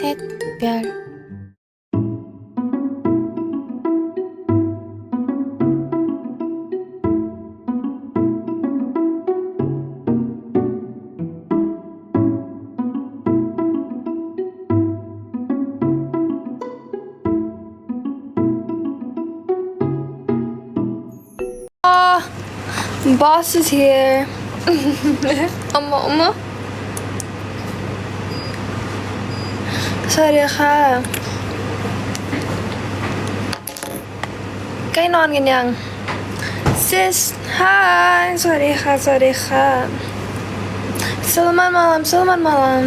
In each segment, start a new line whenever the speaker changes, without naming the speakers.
셋, 별.
boss is here. 엄마, 엄마. วัสดีค่ะ ใกล้นอนกันยัง sis hi สวัสดีค่ะ สวัสดีค่ะสลามันมาลามสลามันมาลาม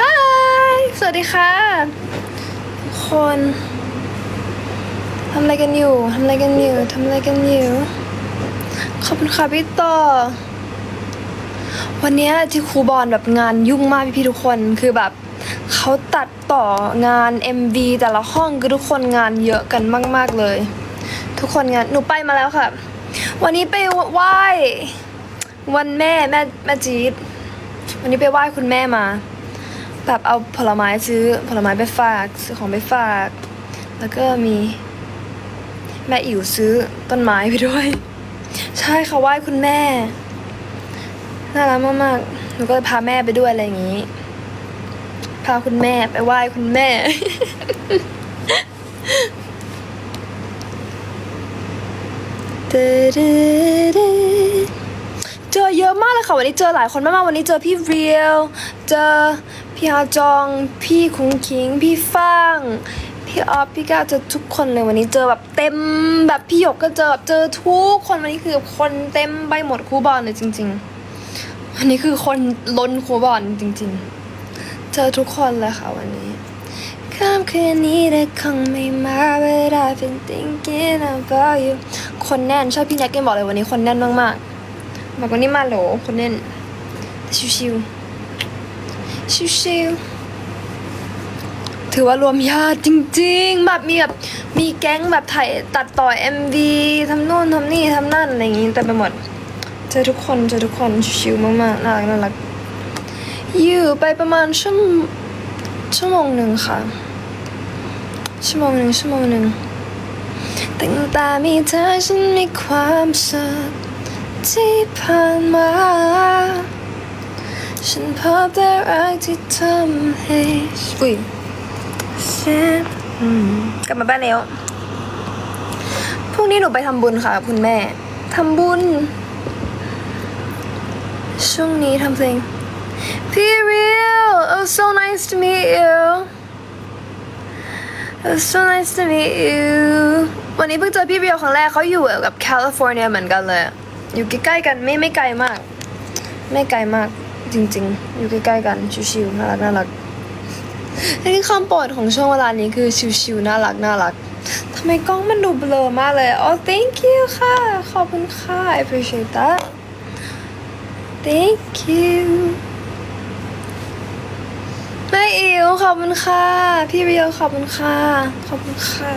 hi สวัสดีค่ะทุกคนทำอะไรกันอยู่ ทำอะไรกันอยู่ ทำอะไรกันอยู่ ขอบคุณค่ะพี่ต่อ วันนี้ที่ครูบอลแบบงานยุ่งมากพี่ๆทุกคนคือแบบเขาตัดต่องาน MV แต่ละห้องคือทุกคนงานเยอะกันมาก ๆเลย ทุกคนงานหนูไปมาแล้วค่ะ วันนี้ไปไหว้วันแม่แม่แม่จี๊ดวันนี้ไปไหว้คุณแม่มา แบบเอาผลไม้ซื้อผลไม้ไปฝากซื้อของไปฝาก แล้วก็มี แม่อิ๋วซื้อต้นไม้ไปด้วย ใช่ค่ะไหว้คุณแม่ น่ารักมากๆหนูก็เลยพาแม่ไปด้วยอะไรอย่างนี้ พาคุณแม่ไปไหว้คุณแม่ เจอเยอะมากเลยค่ะ วันนี้เจอหลายคนมากๆวันนี้เจอพี่เรียว เจอพี่ฮาจอง พี่คุงคิง พี่ฟ้างพี่ออฟพี่ก้าวเจอทุกคนเลยวันนี้เจอแบบเต็มแบบพี่หยกก็เจอแบบเจอทุกคนวันนี้คือคนเต็มไปหมดครูบอลเลยจริง ๆ วันนี้คือคนล้นครูบอลจริงๆ เจอทุกคนเลยค่ะวันนี้ค่ำคืนนี้เธอคงไม่มา but I've been thinking about you คนแน่นชอบพี่แน็กเกนบอกเลยวันนี้คนแน่นมากๆบอกวันนี้มาโหลคนแน่น ชิวๆชิวๆถือว่ารวมญาติจริง ๆ แบบมีแบบมีแก๊งแบบถ่ายตัดต่อ MV ทำนู่นทำนี่ทำนั่นอะไรอย่างงี้เต็มไปหมด เจอทุกคนเจอทุกคนชิวๆมากๆน่ารักน่ารักอยู่ไปประมาณชั่วชั่วโมงหนึ่งค่ะ ชั่วโมงหนึ่งชั่วโมงหนึ่งตั้งแต่มีเธอฉันมีความสุขที่ผ่านมา ฉันพบแต่รักที่ทำให้อุ้ยเจ็บอืมกลับมาบ้านแล้วพรุ่งนี้หนูไปทำบุญค่ะกับคุณแม่ทำบุญ ช่วงนี้ทำเพลง Be real it was so nice to meet you it was so nice to meet you วันนี้เพิ่งเจอพี่เรียวครั้งแรกเขาอยู่กับแคลิฟอร์เนียเหมือนกันเลยอยู่ใกล้ๆกันไม่ไม่ไกลมาก ไม่ไกลมากจริงๆ อยู่ใกล้ๆกันชิวๆน่ารักน่ารักอันนี้คำโปรดของช่วงเวลานี้คือชิวๆน่ารักน่ารักทำไมกล้องมันดูเบลอมากเลย oh thank you ค่ะ ขอบคุณค่ะ I appreciate that thank you แม่อิ๋วขอบคุณค่ะ พี่เรียวขอบคุณค่ะ ขอบคุณค่ะ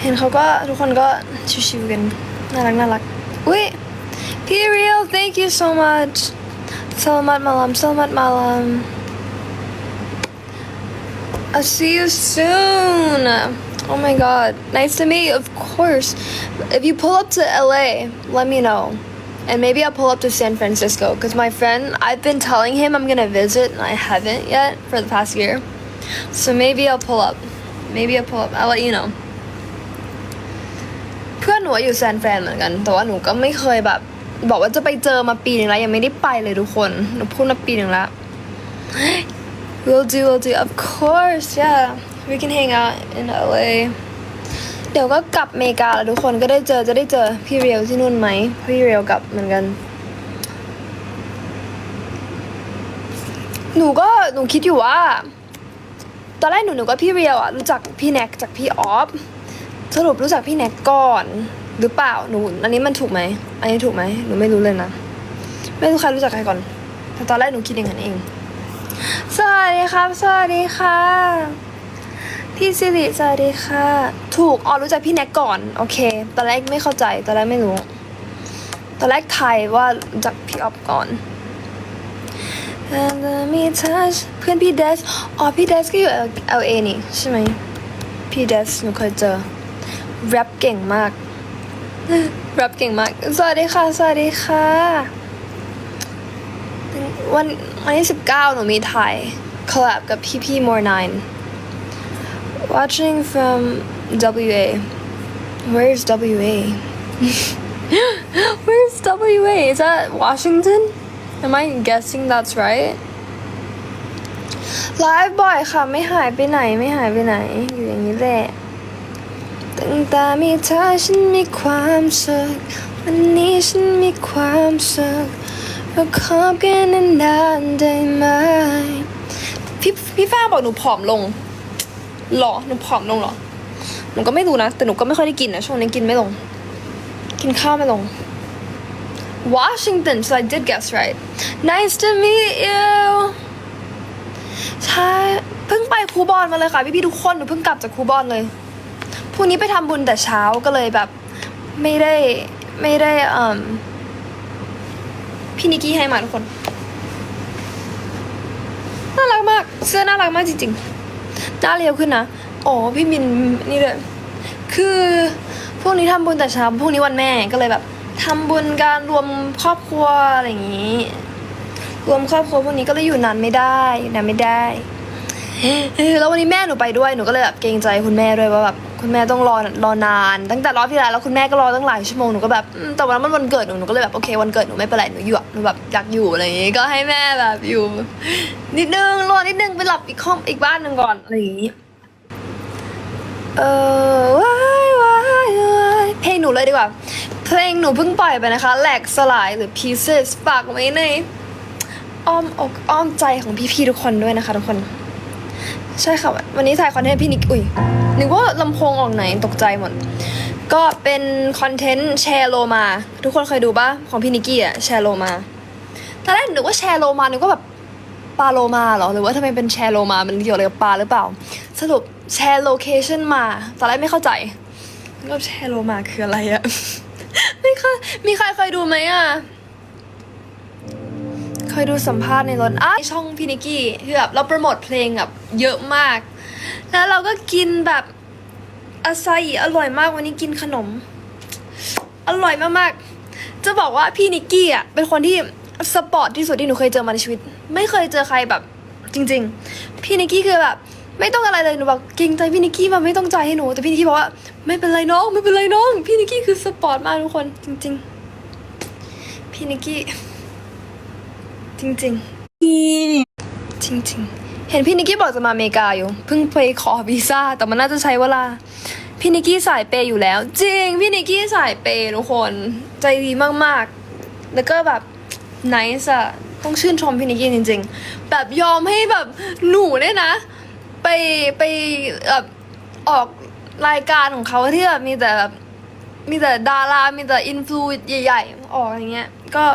เห็นเขาก็ทุกคนก็ชิวๆกันน่ารักน่ารักอุ้ยพี่เรียว thank you so much selamat malam selamat malam I'll see you soon oh my god nice to meet you of course if you pull up to LA let me know and maybe I'll pull up to San Francisco because my friend I've been telling him I'm gonna visit and I haven't yet for the past year so maybe I'll pull up maybe I'll pull up I'll let you know เพื่อนหนูอยู่แซนแฟรนเหมือนกัน แต่ว่าหนูก็ไม่เคยแบบ บอกว่าจะไปเจอมาปีหนึ่งแล้ว ยังไม่ได้ไปเลยทุกคน หนูพูดมาปีหนึ่งแล้ว we'll do we'll do of course yeah we can hang out in LA เดี๋ยวก็กลับเมกาแล้วทุกคนก็ได้เจอจะได้เจอพี่เรียวที่นู่นไหมพี่เรียวกลับเหมือนกัน หนูก็หนูคิดอยู่ว่า ตอนแรกหนูหนูก็พี่เรียวอะรู้จักพี่แน็กจากพี่ออฟสรุปรู้จักพี่แน็กก่อน หรือเปล่าหนู อันนี้มันถูกไหมอันนี้ถูกไหมหนูไม่รู้เลยนะไม่รู้ใครรู้จักใครก่อนแต่ตอนแรกหนูคิดอย่างนั้นเองสวัสดีครับ สวัสดีค่ะ พี่สิริสวัสดีค่ะ ถูกอ๋อรู้จักพี่แน็กก่อน โอเค ตอนแรกไม่เข้าใจ ตอนแรกไม่รู้ ตอนแรกไทยว่ารู้จักพี่ออฟก่อน And let me touch เพื่อนพี่เดสอ๋อพี่เดสก็อยู่ LA นี่ใช่ไหมพี่เดสหนูเคยเจอแรปเก่งมากแรปเก่งมาก สวัสดีค่ะ สวัสดีค่ะ วันวันที่สิบเก้าหนูมีถ่ายคอลแลบกับพี่พี่ More Nine watching from WA where's WA where's WA is that Washington am I guessing that's right ไลฟ์บ่อยค่ะไม่หายไปไหนไม่หายไปไหนอยู่อย่างนี้แหละตั้งแต่มีเธอฉันมีความสุขวันนี้ฉันมีความสุขเราคบกันนานๆได้ไหมพี่พี่ฟ้าบอกหนูผอมลง หรอหนูผอมลงหรอหนูก็ไม่รู้นะ แต่หนูก็ไม่ค่อยได้กินนะช่วงนี้กินไม่ลง กินข้าวไม่ลง Washington so I did guess right nice to meet you ใช่เพิ่งไปครูบอลมาเลยค่ะพี่พี่ทุกคนหนูเพิ่งกลับจากครูบอลเลยพรุ่งนี้ไปทำบุญแต่เช้าก็เลยแบบ ไม่ได้ไม่ได้อืมพี่นิกกี้ให้มาทุกคน น่ารักมาก เสื้อน่ารักมากจริงๆ หน้าเรียวขึ้นนะอ๋อพี่มินนี่เลยคือพวกนี้ทำบุญแต่เช้าพวกนี้วันแม่ก็เลยแบบทำบุญการรวมครอบครัวอะไรอย่างนี้ รวมครอบครัวพวกนี้ก็เลยอยู่นานไม่ได้อยู่นานไม่ได้แล้ววันนี้แม่หนูไปด้วยหนูก็เลยแบบเกรงใจคุณแม่ด้วยว่าแบบ คุณแม่ต้องรอรอนาน ตั้งแต่รอบที่แล้วแล้วคุณแม่ก็รอตั้งหลายชั่วโมงหนูก็แบบอืมแต่วันนั้นมันวันเกิดหนูหนูก็เลยแบบโอเควันเกิดหนูไม่เป็นไรหนูอยู่อะหนูแบบอยากอยู่อะไรอย่างงี้ก็ให้แม่แบบอยู่ นิดนึงรอนิดนึงไปหลับอีกห้องอีกบ้านหนึ่งก่อนอะไรอย่างงี้เออว้ายว้ายว้ายเพลงหนูเลยดีกว่า เพลงหนูเพิ่งปล่อยไปนะคะแหลกสลายหรือ pieces ฝากไว้ในอ้อมอกอ้อมใจของพี่ๆทุกคนด้วยนะคะทุกคน ใช่ค่ะ วันนี้ถ่ายคอนเทนต์พี่นิกอุ้ยนึกว่าลำโพงออกไหนตกใจหมด ก็เป็นคอนเทนต์แชร์โลมา ทุกคนเคยดูปะของพี่นิกกี้อะแชร์โลมาตอนแรกนึกว่าแชร์โลมานึกว่าแบบปลาโลมาเหรอหรือว่าทำไมเป็นแชร์โลมา มันเกี่ยวอะไรกับปลาหรือเปล่า สรุปแชร์โลเคชันมาตอนแรกไม่เข้าใจก็แชร์โลมาคืออะไรอะไม่เคยมีใครเคยดูไหมอะ เคยดูสัมภาษณ์ในรถอะช่องพี่นิกกี้คือแบบเราโปรโมทเพลงแบบเยอะมาก แล้วเราก็กินแบบอาซาอิอร่อยมากวันนี้กินขนม อร่อยมากๆ จะบอกว่าพี่นิกกี้อะเป็นคนที่สปอร์ตที่สุดที่หนูเคยเจอมาในชีวิต ไม่เคยเจอใครแบบจริง ๆ พี่นิกกี้คือแบบไม่ต้องอะไรเลยหนูบอกเกรงใจพี่นิกกี้มาไม่ต้องใจให้หนู แต่พี่นิกกี้บอกว่าไม่เป็นไรน้องไม่เป็นไรน้อง พี่นิกกี้คือสปอร์ตมากทุกคนจริง ๆ พี่นิกกี้ จริงๆจริง ๆ เห็นพี่นิกกี้บอกจะมาอเมริกาอยู่ เพิ่งไปขอวีซ่า แต่มันน่าจะใช้เวลา พี่นิกกี้สายเปย์อยู่แล้ว จริง พี่นิกกี้สายเปย์ทุกคน ใจดีมากๆ แล้วก็แบบไนส์อะต้องชื่นชมพี่นิกกี้จริง ๆ แบบยอมให้แบบหนูเนี่ยนะ ไปไปแบบออกรายการของเขาที่แบบมีแต่แบบมีแต่ดารา มีแต่อินฟลูใหญ่ ๆ ออกอย่างเงี้ย ก็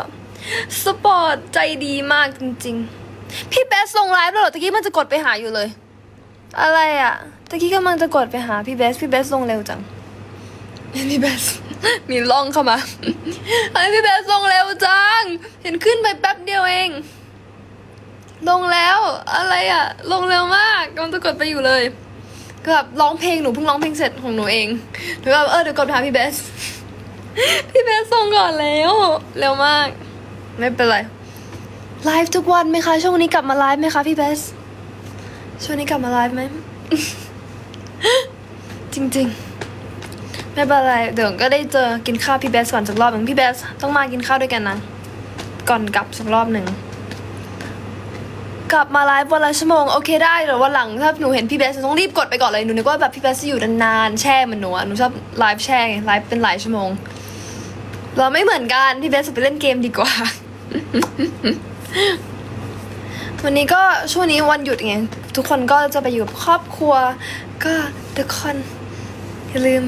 สปอร์ตใจดีมากจริงๆ พี่เบสลงไลฟ์แล้วเหรอตะกี้มันจะกดไปหาอยู่เลย อะไรอะตะกี้กำลังจะกดไปหาพี่เบสพี่เบสลงเร็วจังพี่เบสมีล่องเข้ามาไอพี่เบสลงเร็วจัง เห็นขึ้นไปแป๊บเดียวเอง ลงแล้วอะไรอะลงเร็วมากกำลังจะกดไปอยู่เลยก็แบบร้องเพลงหนูเพิ่งร้องเพลงเสร็จของหนูเองหนูก็แบบเออเดี๋ยวกดไปหาพี่เบสพี่เบสส่งก่อนแล้วเร็วมาก ไม่เป็นไรไลฟ์ทุกวันไหมคะ ช่วงนี้กลับมาไลฟ์ไหมคะพี่เบส ช่วงนี้กลับมาไลฟ์ไหม จริงๆ ไม่เป็นไรเดี๋ยวก็ได้เจอกินข้าวพี่เบสก่อนสักรอบหนึ่งพี่เบสต้องมากินข้าวด้วยกันนะ ก่อนกลับสักรอบหนึ่งกลับมาไลฟ์วันละชั่วโมงโอเคได้เดี๋ยววันหลังถ้าหนูเห็นพี่เบสหนูต้องรีบกดไปก่อนเลยหนูนึกว่าแบบพี่เบสจะอยู่นานๆแช่เหมือนหนูอะหนูชอบไลฟ์แช่ไงไลฟ์เป็นหลายชั่วโมง เราไม่เหมือนกันพี่เบสไปเล่นเกมดีกว่า วันนี้ก็ช่วงนี้วันหยุดไง ทุกคนก็จะไปอยู่กับครอบครัว ก็ทุกคนอย่าลืม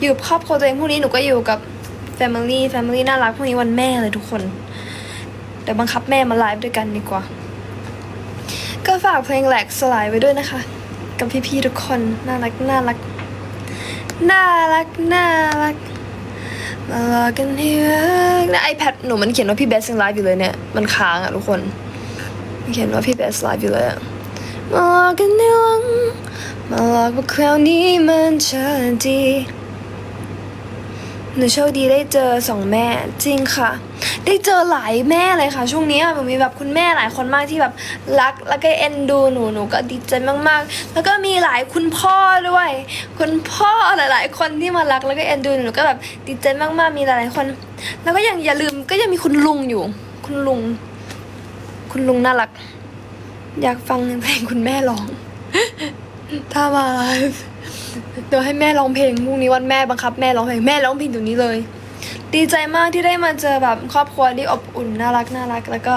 อยู่กับครอบครัวตัวเองพรุ่งนี้หนูก็อยู่กับ Family Family น่ารักพรุ่งนี้วันแม่เลยทุกคนเดี๋ยวบังคับแม่มาไลฟ์ด้วยกันดีกว่า ก็ฝากเพลงแหลกสลายไว้ด้วยนะคะ กับพี่ๆทุกคนน่ารักน่ารัก น่ารักน่ารัก มาลอกันให้รักนะ iPad หนูมันเขียนว่าพี่เบสยังไลฟ์อยู่เลยเนี่ย มันค้างอะทุกคนเขียนว่าพี่เบสไลฟ์อยู่เลยอะมาลอกกันให้รักมาลอกว่าคราวนี้มันจะดีหนูโชคดีได้เจอสองแม่จริงค่ะ ได้เจอหลายแม่เลยค่ะ ช่วงนี้มันมีแบบคุณแม่หลายคนมากที่แบบรักแล้วก็เอ็นดูหนูหนูก็ดีใจมากๆ แล้วก็มีหลายคุณพ่อด้วย คุณพ่อหลาย ๆ คนที่มารักแล้วก็เอ็นดูหนูก็แบบดีใจมากๆมีหลายๆคน แล้วก็ยังอย่าลืมก็ยังมีคุณลุงอยู่ คุณลุง คุณลุงน่ารัก อยากฟังเพลงคุณแม่ร้อง ถ้ามาไลฟ์เดี๋ยวให้แม่ร้องเพลงพรุ่งนี้วันแม่บังคับแม่ร้องเพลงแม่ร้องเพลงตัวนี้เลย ดีใจมากที่ได้มาเจอแบบครอบครัวที่อบอุ่นน่ารักน่ารัก แล้วก็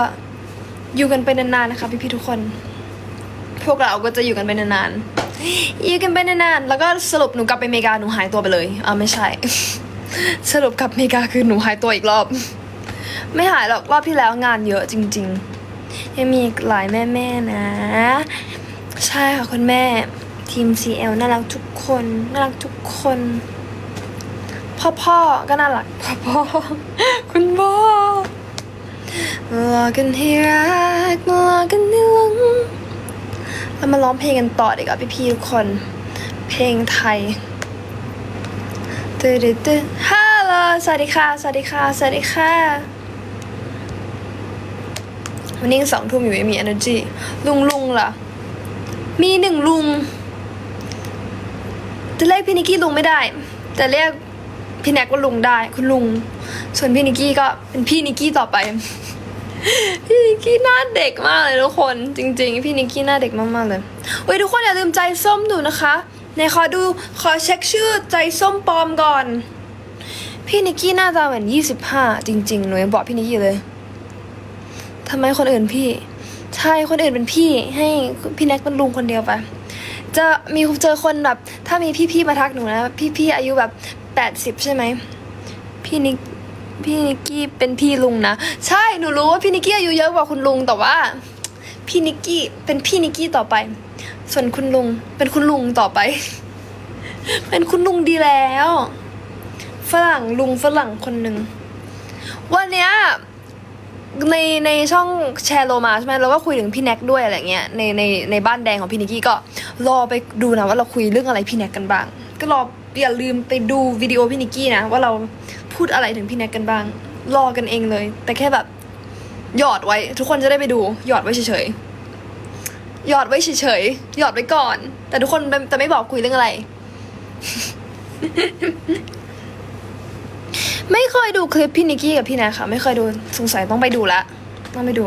อยู่กันไปนานๆนะคะพี่ๆทุกคน พวกเราก็จะอยู่กันไปนานๆอยู่กันไปนานๆแล้วก็สรุปหนูกลับไปอเมริกาหนูหายตัวไปเลยอ่าไม่ใช่ สรุปกลับอเมริกาคือหนูหายตัวอีกรอบ ไม่หายหรอกรอบที่แล้วงานเยอะจริง ๆ ยังมีหลายแม่ๆนะ ใช่ค่ะคุณแม่ทีม CL น่ารักทุกคนน่ารักทุกคน พ่อพ่อๆก็น่ารักพ่อพ่อคุณพ่อมาหลอกกันให้รักมาหลอกกันให้หลงเรามาร้องเพลงกันต่อดีกว่าพี่ๆทุกคน เพลงไทยตึ๊ดตึ๊ดตึ๊ดฮัลโหลสวัสดีค่ะ สวัสดีค่ะ สวัสดีค่ะวันนี้สองทุ่มอยู่ไม่มี energy ลุงลุงล่ะ มีหนึ่งลุง จะเรียกพี่นิกกี้ลุงไม่ได้ แต่เรียก พี่แน็กว่าลุงได้ คุณลุง ส่วนพี่นิกกี้ก็เป็นพี่นิกกี้ต่อไป พี่นิกกี้หน้าเด็กมากเลยทุกคน จริง ๆ พี่นิกกี้หน้าเด็กมากๆเลยเว้ยทุกคนอย่าลืมใจส้มดูนะคะในขอดูขอเช็คชื่อใจส้มปลอมก่อน พี่นิกกี้หน้าตาเหมือนยี่สิบห้าจริงๆหนูยังบอกพี่นิกกี้เลยทำไมคนอื่นพี่ ใช่คนอื่นเป็นพี่ ให้พี่แน็กเป็นลุงคนเดียวไปจะมีเจอคนแบบ ถ้ามีพี่ๆมาทักหนูนะ พี่ๆอายุแบบ แปดสิบใช่ไหมพี่นิกพี่นิกกี้เป็นพี่ลุงนะ ใช่หนูรู้ว่าพี่นิกกี้อายุเยอะกว่าคุณลุงแต่ว่า พี่นิกกี้เป็นพี่นิกกี้ต่อไป ส่วนคุณลุงเป็นคุณลุงต่อไป เป็นคุณลุงดีแล้ว ฝรั่งลุงฝรั่งคนหนึ่งวันเนี้ยในในช่องแชร์โลมาใช่ไหมเราก็คุยถึงพี่แน็กด้วยอะไรเงี้ยในในในบ้านแดงของพี่นิกกี้ก็รอไปดูนะว่าเราคุยเรื่องอะไรพี่แน็กกันบ้าง ก็รอ อย่าลืมไปดูวิดีโอพี่นิกกี้นะ ว่าเราพูดอะไรถึงพี่แน็กกันบ้าง รอกันเองเลย แต่แค่แบบหยอดไว้ ทุกคนจะได้ไปดู หยอดไว้เฉยๆหยอดไว้เฉยๆหยอดไว้ก่อน แต่ทุกคนจะไม่บอกคุยเรื่องอะไร ไม่เคยดูคลิปพี่นิกกี้กับพี่แนทค่ะ ไม่เคยดูสงสัยต้องไปดูละต้องไปดู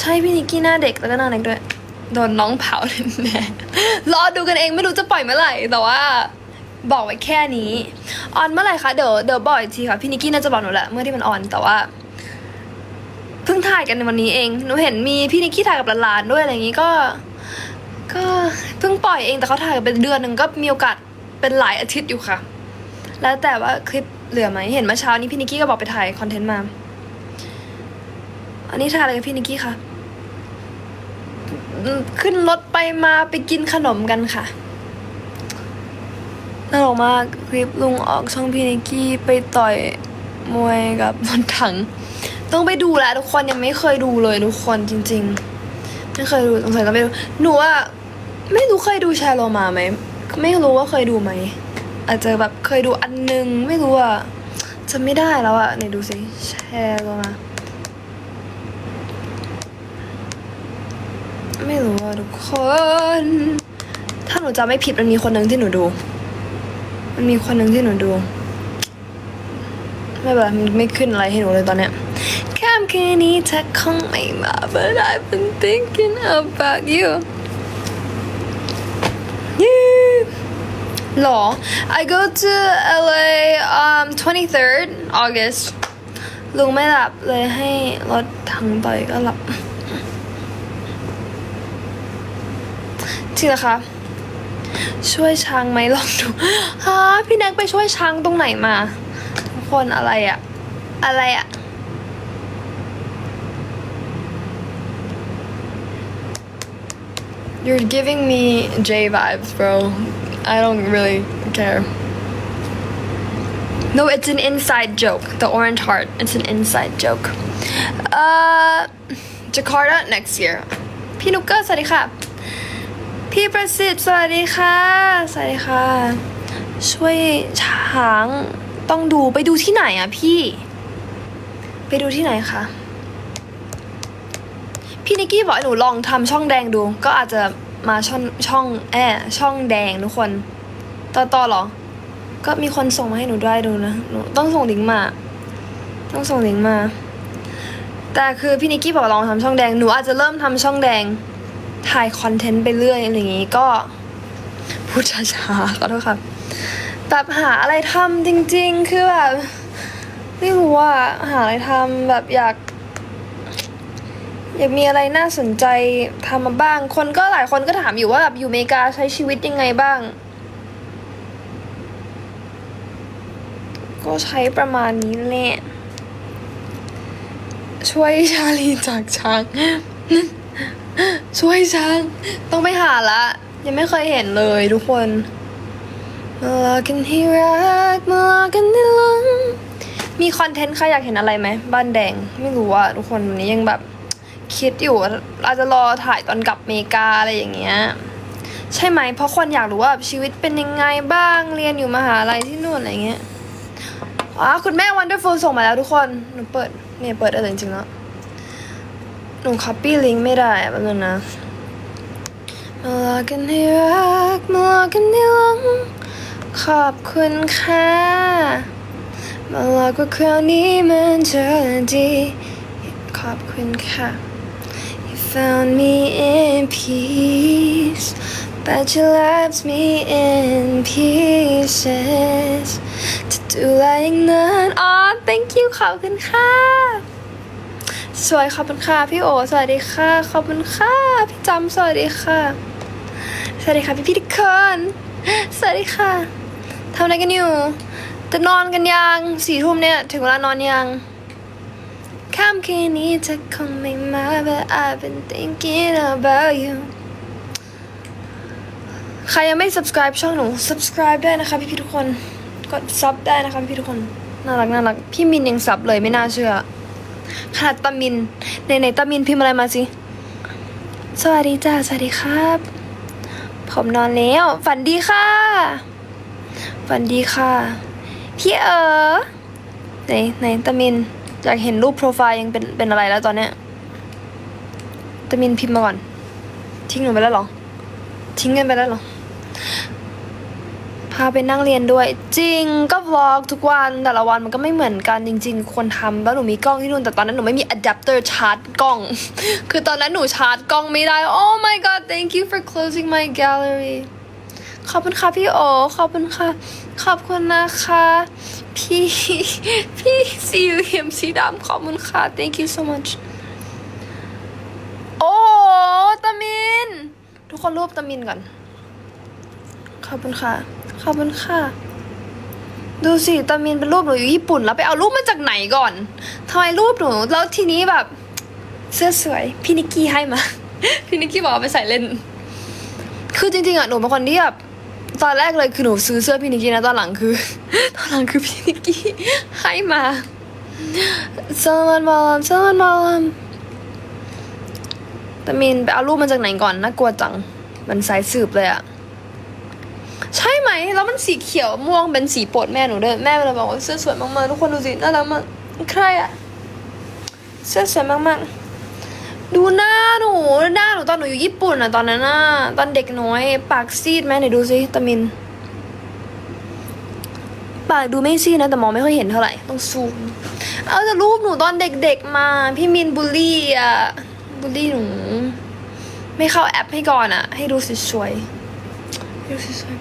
ใช่พี่นิกกี้หน้าเด็กแล้วก็หน้าเด็กด้วยโดนน้องเผาแน่รอดูกันเองไม่รู้จะปล่อยเมื่อไหร่แต่ว่า บอกไว้แค่นี้ออนเมื่อไหร่คะเดี๋ยวเดี๋ยวบอกอีกทีค่ะพี่นิกกี้น่าจะบอกหนูแหละเมื่อที่มันออนแต่ว่าเพิ่งถ่ายกันในวันนี้เองหนูเห็นมีพี่นิกกี้ถ่ายกับหลานๆด้วยอะไรอย่างงี้ก็ ก็เพิ่งปล่อยเองแต่เขาถ่ายกันเป็นเดือนหนึ่งก็มีโอกาสเป็นหลายอาทิตย์อยู่ค่ะ แล้วแต่ว่าคลิปเหลือไหมเห็นเมื่อเช้านี้พี่นิกกี้ก็บอกไปถ่ายคอนเทนต์มาอันนี้ถ่ายอะไรกับพี่นิกกี้คะขึ้นรถไปมาไปกินขนมกันค่ะ ตลกมากคลิปลุงออกช่องพี่นิกกี้ไปต่อยมวยกับรถถัง ต้องไปดูแหละทุกคนยังไม่เคยดูเลยทุกคนจริง ๆ ไม่เคยดูสงสัยต้องไปดูหนูว่าไม่รู้เคยดูแชร์โลมาไหมไม่รู้ว่าเคยดูไหมอาจจะแบบเคยดูอันนึงไม่รู้อะจะไม่ได้แล้วอะไหนดูสิแชร์ลมาไม่รู้อะทุกคน ถ้าหนูจำไม่ผิดมันมีคนหนึ่งที่หนูดู มันมีคนหนึ่งที่หนูดู ไม่เป็นไม่ขึ้นอะไรให้หนูเลยตอนเนี้ยค่ำคืนนี้เธอคงไม่มา but I've been thinking about you yeah หรอ I go to LA um 23rd August ลุงไม่หลับเลยให้รถถังต่อยก็หลับจริงเหรอคะ ช่วยช้างไหมลองดูฮะพี่แน็กไปช่วยช้างตรงไหนมา ทุกคนอะไรอะอะไรอะ You're giving me J vibes, bro. I don't really care. No, it's an inside joke. The orange heart. It's an inside joke. Uh, Jakarta next year พี่นุกเกอร์สวัสดีค่ะ พี่ประสิทธิ์สวัสดีค่ะ สวัสดีค่ะ ช่วยช้างต้องดูไปดูที่ไหนอะพี่ ไปดูที่ไหนคะพี่นิกกี้บอกให้หนูลองทำช่องแดงดู ก็อาจจะมาช่องช่องแอช่องแดงทุกคนต่อต่อหรอ ก็มีคนส่งมาให้หนูด้วยดูนะหนูต้องส่งลิงก์มา ต้องส่งลิงก์มา แต่คือพี่นิกกี้บอกลองทำช่องแดงหนูอาจจะเริ่มทำช่องแดง ถ่ายคอนเทนต์ไปเรื่อยอะไรอย่างงี้ก็พูดช้าๆขอโทษครับแบบหาอะไรทำจริง ๆ คือแบบไม่รู้ว่าหาอะไรทำแบบอยาก อยากมีอะไรน่าสนใจทำมาบ้าง คนก็หลายคนก็ถามอยู่ว่าแบบอยู่อเมริกาใช้ชีวิตยังไงบ้าง ก็ใช้ประมาณนี้แหละช่วยชาลีจากช้าง ช่วยช้างต้องไปหาละ ยังไม่เคยเห็นเลยทุกคนมาลากันให้รักมาลากันให้ลงมีคอนเทนต์ใครอยากเห็นอะไรไหมบ้านแดงไม่รู้อะทุกคนวันนี้ยังแบบคิดอยู่อาจจะรอถ่ายตอนกลับอเมริกาอะไรอย่างเงี้ยใช่ไหมเพราะคนอยากรู้ว่าชีวิตเป็นยังไงบ้างเรียนอยู่มหาลัยที่นู่นอะไรเงี้ยอ๋อคุณแม่ Wonderful ส่งมาแล้วทุกคนหนูเปิดเนี่ยเปิดได้เลยจริงๆแล้ว หนู copy link ไม่ได้แป๊บนึงนะมาลากันให้รักมาลากันให้หลงขอบคุณค่ะมาลากว่าคราวนี้มันจะดีขอบคุณค่ะ You found me in peace but you left me in pieces จะดูแลอย่างนั้นอ๋อ thank you ขอบคุณค่ะ สวยขอบคุณค่ะพี่โอสวัสดีค่ะขอบคุณค่ะพี่จำสวัสดีค่ะสวัสดีค่ะพี่พี่ทุกคนสวัสดีค่ะทำอะไรกันอยู่จะนอนกันยังสี่ทุ่มเนี่ยถึงเวลานอนยังค่ำคืนนี้เธอคงไม่มา but I've been thinking about you ใครยังไม่ subscribe ช่องหนู subscribe ได้นะคะพี่พี่ทุกคน กด sub ได้นะคะพี่พี่ทุกคน น่ารักน่ารักพี่มินยัง sub เลยไม่น่าเชื่อ ขนาดตามินในในตามินพิมพ์อะไรมาสิสวัสดีจ้าสวัสดีครับ ผมนอนแล้ว ฝันดีค่ะ ฝันดีค่ะ พี่เออไหนไหนตามินอยากเห็นรูปโปรไฟล์ยังเป็นเป็นอะไรแล้วตอนเนี้ยตามินพิมพ์มาก่อน ทิ้งหนูไปแล้วหรอ ทิ้งกันไปแล้วหรอ พาไปนั่งเรียนด้วย จริงก็วล็อกทุกวันแต่ละวันมันก็ไม่เหมือนกันจริง ๆ ควรทำแล้วหนูมีกล้องที่นู่นแต่ตอนนั้นหนูไม่มีอะแดปเตอร์ชาร์จกล้อง คือตอนนั้นหนูชาร์จกล้องไม่ได้ Oh my god thank you for closing my gallery ขอบคุณค่ะพี่โอขอบคุณค่ะ ขอบคุณนะคะ พี่ พี่ซีอูเอ็มสีดำขอบคุณค่ะ thank you so much โอ้ตามิน ทุกคนรูปตามินก่อน ขอบคุณค่ะ ขอบคุณค่ะ ดูสิตามินเป็นรูปหนูอยู่ญี่ปุ่น แล้วไปเอารูปมาจากไหนก่อนทำไมรูปหนู แล้วทีนี้แบบ เสื้อสวย พี่นิกกี้ให้มา พี่นิกกี้บอกเอาไปใส่เล่น คือจริงๆอะหนูเป็นคนที่แบบตอนแรกเลยคือหนูซื้อเสื้อพี่นิกกี้นะตอนหลังคือ ตอนหลังคือพี่นิกกี้ให้มาสลันบอลมสลันบอลมตามินไปเอารูปมาจากไหนก่อนน่ากลัวจัง มันสายสืบเลยอะ ใช่ไหม แล้วมันสีเขียวม่วงเป็นสีโปรดแม่หนูด้วยแม่เลยบอกว่าเสื้อสวยมากๆทุกคนดูสิน่ารักมากใครอะเสื้อสวยมากๆ ดูหน้าหนูหน้าหนูตอนหนูอยู่ญี่ปุ่นอะตอนนั้นน่ะตอนเด็กน้อย ปากซีดไหมไหนดูสิตามิน ปากดูไม่ซีดนะแต่มองไม่ค่อยเห็นเท่าไหร่ต้องซูมเอาแต่รูปหนูตอนเด็กๆมา พี่มินบูลลี่อะบูลลี่หนู ไม่เข้าแอปให้ก่อนอะให้ดูสวยๆ ให้ดูสวย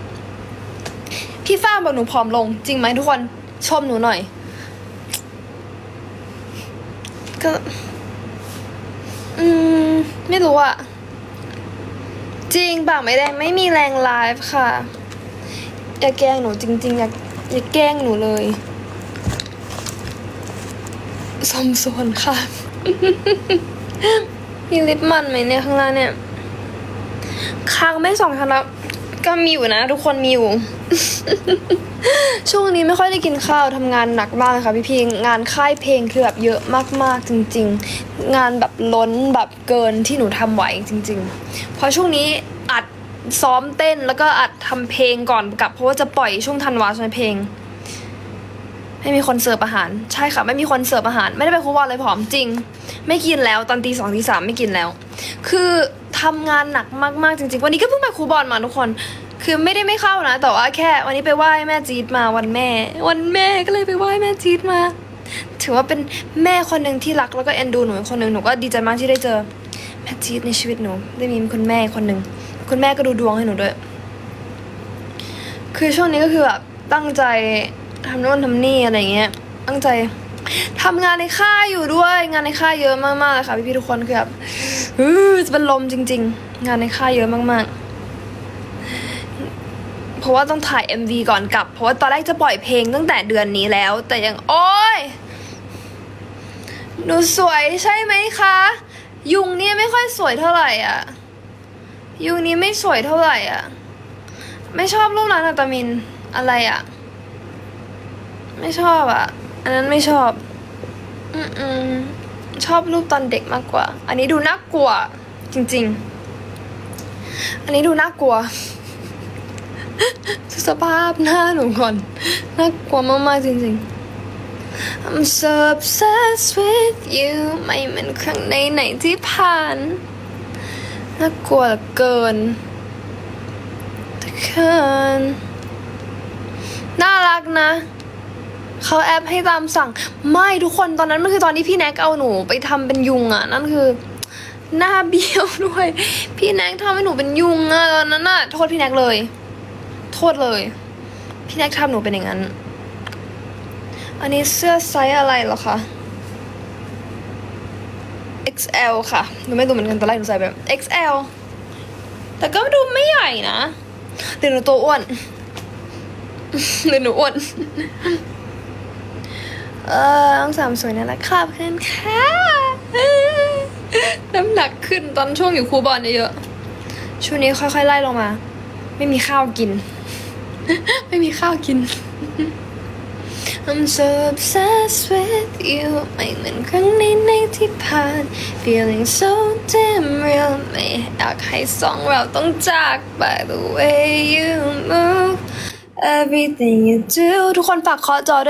ๆพี่ฟ้าบอกหนูผอมลง จริงไหมทุกคนชมหนูหน่อย ก็ อืม ไม่รู้อะจริงปากไม่แดงไม่มีแรงไลฟ์ค่ะ อย่าแกล้งหนูจริง ๆ อย่าอย่าแกล้งหนูเลยสมส่วนค่ะ มีลิปมันไหมเนี่ยข้างล่างเนี่ยคางไม่สองชั้นแล้ว ก็มีอยู่นะ ทุกคนมีอยู่ ช่วงนี้ไม่ค่อยได้กินข้าวทำงานหนักมากเลยค่ะพี่พีงานค่ายเพลงคือแบบเยอะมากๆจริง ๆ งานแบบล้นแบบเกินที่หนูทำไหวจริงๆเพราะช่วงนี้อัดซ้อมเต้นแล้วก็อัดทำเพลงก่อนกลับ เพราะว่าจะปล่อยช่วงธันวาใช่ไหมเพลง ไม่มีคนเสิร์ฟอาหาร ใช่ค่ะ ไม่มีคนเสิร์ฟอาหาร ไม่ได้ไปคุกวันเลยผอมจริง ไม่กินแล้วตอนตีสองตีสามไม่กินแล้ว คือ ทำงานหนักมากๆจริง ๆ วันนี้ก็เพิ่งไปครูบอลมาทุกคน คือไม่ได้ไม่เข้านะ แต่ว่าแค่ วันนี้ไปไหว้แม่จี๊ดมาวันแม่ วันแม่ก็เลยไปไหว้แม่จี๊ดมา ถือว่าเป็นแม่คนหนึ่งที่รักแล้วก็เอ็นดูหนูคนหนึ่งหนูก็ดีใจมากที่ได้เจอแม่จี๊ดในชีวิตหนู ได้มีคุณแม่คนหนึ่งคุณแม่ก็ดูดวงให้หนูด้วย คือช่วงนี้ก็คือแบบตั้งใจทำโน่นทำนี่อะไรเงี้ย ตั้งใจทำงานในค่ายอยู่ด้วย งานในค่ายเยอะมากๆเลยค่ะพี่ๆทุกคนคือแบบ อือจะเป็นลมจริง ๆ งานในค่ายเยอะมากๆ เพราะว่าต้องถ่าย MV ก่อนกลับ เพราะว่าตอนแรกจะปล่อยเพลงตั้งแต่เดือนนี้แล้ว แต่ยังโอ๊ยหนูสวยใช่ไหมคะ ยุงเนี่ยไม่ค่อยสวยเท่าไหร่อะ ยุงนี้ไม่สวยเท่าไหร่อะ ไม่ชอบรูปนั้นอะตามินอะไรอะ ไม่ชอบอะ อันนั้นไม่ชอบ อืมอืม ชอบรูปตอนเด็กมากกว่า อันนี้ดูน่ากลัว จริง ๆ อันนี้ดูน่ากลัวสภาพหน้าหนูก่อนน่ากลัวมากๆจริงๆ I'm so obsessed with you ไม่เหมือนครั้งในไหนๆที่ผ่านน่ากลัวเกินเขินน่ารักนะ เขาแอปให้ตามสั่ง ไม่ทุกคนตอนนั้นมันคือตอนที่พี่แน็กเอาหนูไปทำเป็นยุงอะนั่นคือหน้าเบี้ยวด้วย พี่แน็กทำให้หนูเป็นยุงอะตอนนั้นอะโทษพี่แน็กเลย โทษเลย พี่แน็กทำหนูเป็นอย่างนั้น อันนี้เสื้อไซส์อะไรเหรอคะ XL ค่ะหนูไม่รู้เหมือนกันตอนแรกหนูใส่แบบ XL แต่ก็ดูไม่ใหญ่นะหรือหนูตัวอ้วนหรือหนูอ้วน เออต้องสามสวยนะละค่ะเพื่อนค่ะน้ำหนักขึ้นตอนช่วงอยู่ครูบอลเยอะๆช่วงนี้ค่อยๆไล่ลงมา ไม่มีข้าวกิน ไม่มีข้าวกิน I'm so obsessed with you ไม่เหมือนครั้งในในที่ผ่าน feeling so damn real ไม่อยากให้สองเราต้องจาก by the way you move everything you do ทุกคนฝากเคาะจอด้วย